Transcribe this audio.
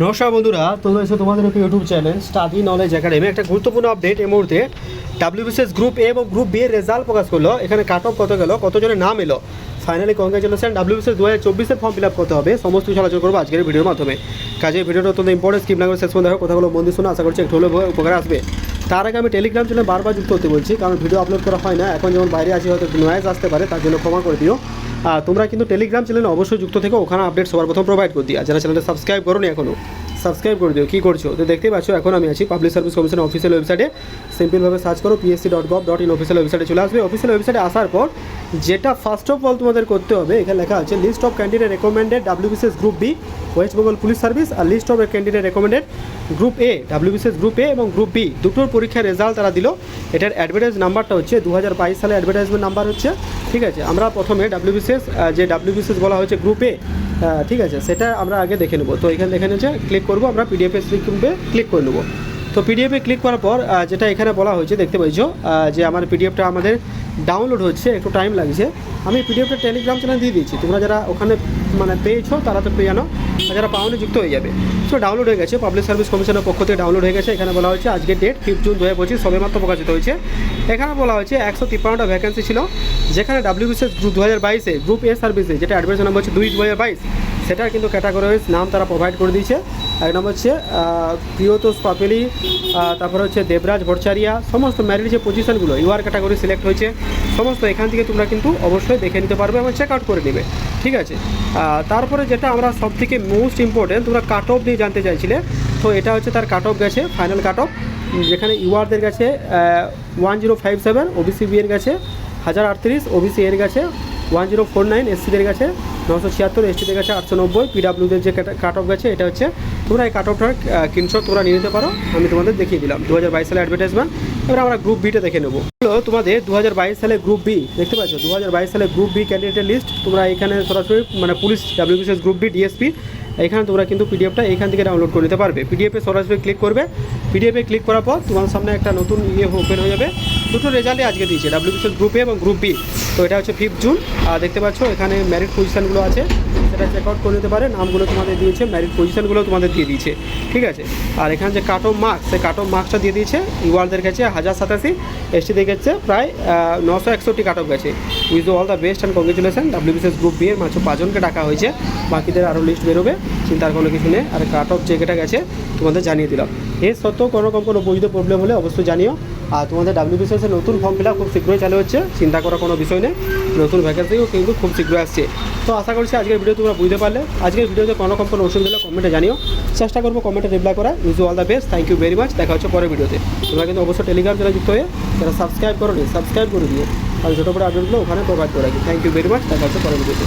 নমস্কার বন্ধুরা, তোমরা এসে তোমাদের একটি YouTube channel study knowledge academy একটা গুরুত্বপূর্ণ আপডেট এই মুহূর্তে ডাব্লিউবিসিএস গ্রুপ এ এবং গ্রুপ বি এর রেজাল্ট প্রকাশ করল। এখানে কাট অফ কত গেল, কতজনের নাম এলো? ফাইনালি কংগ্রেচুলেশন ডাব্লিউবিসিএস দু হাজার চব্বিশের ফর্ম ফিল আপ করতে হবে। সমস্ত কিছু আলোচনা করব আজকের ভিডিওর মাধ্যমে। কাজে ভিডিওটা অত্যন্ত ইম্পর্টেন্ট স্কিম না করে শেষ পর্যন্ত কথাগুলো বন্ধু শুনে আশা করছি একটু হলেও উপকার আসবে। তার আগে আমি টেলিগ্রাম চ্যানেল বারবার যুক্ত হতে বলছি, কারণ ভিডিও আপলোড করা হয় না। এখন যেমন বাইরে আসি হয়তো নয়েজ আসতে পারে, তার জন্য ক্ষমা করে দিও। আর তোমরা কিন্তু টেলিগ্রাম চ্যানেলে অবশ্যই যুক্ত থেকে, ওখানে আপডেট সবার প্রথম প্রোভাইড করে দিই আর যারা চ্যানেলটা সাবস্ক্রাইব করো এখনও সাবস্ক্রাইব করে দিও। কী করছ? তো দেখতেই পাচ্ছ, এখন আমি আছি পাবলিক সার্ভিস কমিশন অফিসিয়াল ওয়েবসাইটে সিম্পলভাবে সার্চ করো PSC dot gov dot in official ওয়েবসাইটে চলে আসবে। অফিসিয়াল ওয়েবসাইটে আসার পর, যেটা ফার্স্ট অফ অল তোমাদের করতে হবে, এখানে লেখা আছে list of candidate recommended WBCS group B West Bengal police service R list of candidate recommended group A WBCS group A এবং গ্রুপ বি দুটোর পরীক্ষার রেজাল্ট তারা দিল। এটার অ্যাডভার্টাইজ নাম্বারটা হচ্ছে দু হাজার বাইশ সালে অ্যাডভার্টাইজমেন্ট নাম্বার হচ্ছে। ঠিক আছে, আমরা প্রথমে ডাব্লিউবিসিএস যে ডাব্লিউবিসিএস বলা হয়েছে গ্রুপ এ ঠিক আছে, সেটা আমরা আগে দেখে নেব। তো এখানে দেখে নিচ্ছে ক্লিক করব, আমরা পিডিএফ লিখবে ক্লিক করে নেব। তো পিডিএফে ক্লিক করার পর যেটা এখানে বলা হয়েছে, দেখতে পাইছো যে আমার পিডিএফটা আমাদের ডাউনলোড হচ্ছে, একটু টাইম লাগছে। আমি পিডিএফটা টেলিগ্রাম চ্যানেল দিয়ে দিয়েছি। তোমরা যারা ওখানে মানে পেয়েছ, তারা তো পেয়ে জানো যারা পাওনে যুক্ত হয়ে যাবে। সো ডাউনলোড হয়ে গেছে পাবলিক সার্ভিস কমিশনের পক্ষ থেকে ডাউনলোড হয়ে গেছে। এখানে বলা হয়েছে আজকের ডেট ফিফথ জুন দু হাজার পঁচিশ সবেমাত্র প্রকাশিত হয়েছে। এখানে বলা হয়েছে, একশো তিপ্পান্নটা ভ্যাকেন্সি ছিল, যেখানে ডাব্লিউবিসিএস গ্রুপ দু হাজার বাইশে গ্রুপ এ সার্ভিসে যেটা অ্যাডভাইস নাম্বার হচ্ছে দুই দু হাজার বাইশ, সেটার কিন্তু ক্যাটাগরি ওয়াইজ নাম তারা প্রোভাইড করে দিয়েছে। এক নম্বর হচ্ছে প্রিয়তোষ পাপেলি তারপরে হচ্ছে দেবরাজ ভট্টাচারিয়া সমস্ত ম্যারিড যে পজিশনগুলো ইউআর ক্যাটাগরি সিলেক্ট হয়েছে, সমস্ত এখান থেকে তোমরা কিন্তু অবশ্যই দেখে নিতে পারবে এবং চেক আউট করে নেবে। ঠিক আছে? তারপরে যেটা আমরা সব থেকে মোস্ট ইম্পর্টেন্ট তোমরা কাট অফ নিয়ে জানতে চাইছিলে, তো এটা হচ্ছে তার কাট অফ গেছে ফাইনাল কাট অফ যেখানে ইউআরদের গেছে one zero five seven OBC B এর গেছে, হাজার আটত্রিশ ওবিসি এর গেছে ওয়ান জিরো ফোর নাইন এসসিদের কাছে নশো ছিয়াত্তর এসটিদের গেছে আটশো নব্বই পিডাব্লিউদের যে কাট অফ গেছে, এটা হচ্ছে তোমরা এই কাট অফটার স্ক্রিনশট তোমরা নিয়ে নিতে পারো, আমি তোমাদের দেখিয়ে দিলাম। দু হাজার বাইশ সালে অ্যাডভার্টাইজমেন্ট এবার আমরা গ্রুপ বিটা দেখে নেব। হলো তোমাদের দু হাজার বাইশ সালে গ্রুপ বি দেখতে পাচ্ছ? দু হাজার বাইশ সালে গ্রুপ বি ক্যান্ডিডেটের লিস্ট তোমরা এখানে সরাসরি মানে police WBCS group B DSP এখানে তোমরা কিন্তু পিডিএফটা এখান থেকে ডাউনলোড করে নিতে পারবে। পিডিএফে সরাসরি ক্লিক করবে। পিডিএফে ক্লিক করার পর তোমার সামনে একটা নতুন ইয়ে ওপেন হয়ে যাবে। দুটো রেজাল্টই আজকে দিয়েছে ডাব্লিউবিসিএস গ্রুপ এ এবং গ্রুপ বি তো এটা হচ্ছে ফিফথ জুন আর দেখতে পাচ্ছ এখানে ম্যারিট পজিশনগুলো আছে। সেটা চেক আউট করে নিতে পারে, নামগুলো তোমাদের দিয়েছে ম্যারিট পজিশনগুলো তোমাদের দিয়ে দিয়েছে, ঠিক আছে? আর এখানে যে কাট অফ মার্কস সেই কাট অফ মার্কসটা দিয়ে দিয়েছে, ইউআরদের কাছে হাজার সাতাশি, এসটিদের কাছে প্রায় নশো একষট্টি কাট অফ গেছে। Wish all the best and congratulation WBCS group B এর মাত্র পাঁচজনকে ডাকা হয়েছে, বাকিদের আরও লিস্ট বেরোবে, চিন্তার কোনো কিছু নেই, আর কাট অফ যে গেছে, তোমাদের জানিয়ে দিলাম। এর সত্ত্বেও কোনো রকম কোনো বৈধ প্রবলেম হলে অবশ্যই জানিও আর তোমাদের ডাব্লিউবিসিএস এর নতুন ফর্ম ফিল খুব শীঘ্রই চালু হচ্ছে, চিন্তা করার কোনো বিষয় নেই। নতুন ভ্যাকেন্সিও কিন্তু খুব শীঘ্রই আসছে। তো আশা করছি আজকের ভিডিও তোমরা বুঝতে পারলে। আজকের ভিডিওতে কোনো রকম কোনো অসুবিধা কমেন্টে জানিও। চেষ্টা করব কমেন্টে রিপ্লাই করা wish all the best thank you very much দেখা হচ্ছে পরের ভিডিওতে তোমরা কিন্তু অবশ্যই টেলিগ্রাম চ্যানেল যুক্ত হয়ে যারা সাবস্ক্রাইব করো সাবস্ক্রাইব করে দিও। আর ছোটো বড়ো আপডেটগুলো ওখানে প্রোভাইড করে রাখি। থ্যাংক ইউ ভেরি মাচ দেখা হচ্ছে পরের ভিডিওতে